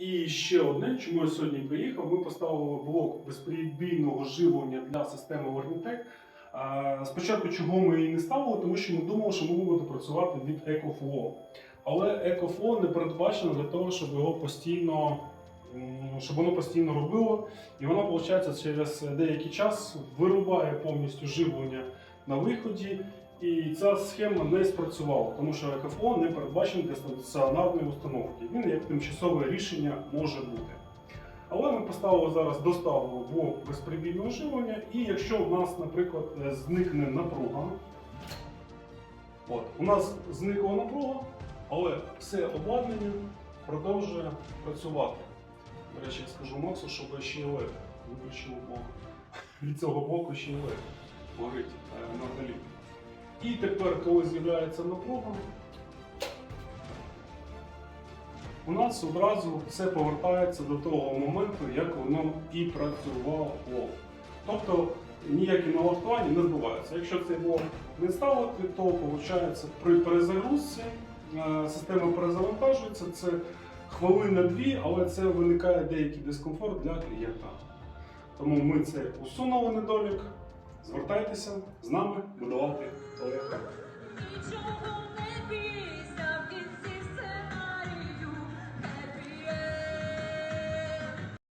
І ще одне, чому я сьогодні приїхав, ми поставили блок безперебійного живлення для системи Warnitec. Спочатку чого ми її не ставили, тому що ми думали, що ми будемо працювати від EcoFlow. Але EcoFlow не передбачено для того, щоб його постійно, щоб воно постійно робило. І воно, виходить, через деякий час вирубає повністю живлення на виході. І ця схема не спрацювала, тому що ЕКФО не передбачений для стаціонарної установки. Він як тимчасове рішення може бути. Але ми поставили зараз доставили блок безприбільного живлення, і якщо у нас, наприклад, е, зникне напруга, от, у нас зникла напруга, але все обладнання продовжує працювати. До речі, я скажу Максу, щоб ще LED виключив блок. Від цього блоку ще й LED горить е, на. І тепер, коли з'являється напруга, у нас одразу все повертається до того моменту, як воно і працювало. Тобто ніякі налаштування не збуваються. Якщо цей блок не ставити, то виходить при перезагрузці е, система перезавантажується. Це хвилина-дві, але це виникає деякий дискомфорт для клієнта. Тому ми це усунули недолік. Звертайтеся з нами будувати.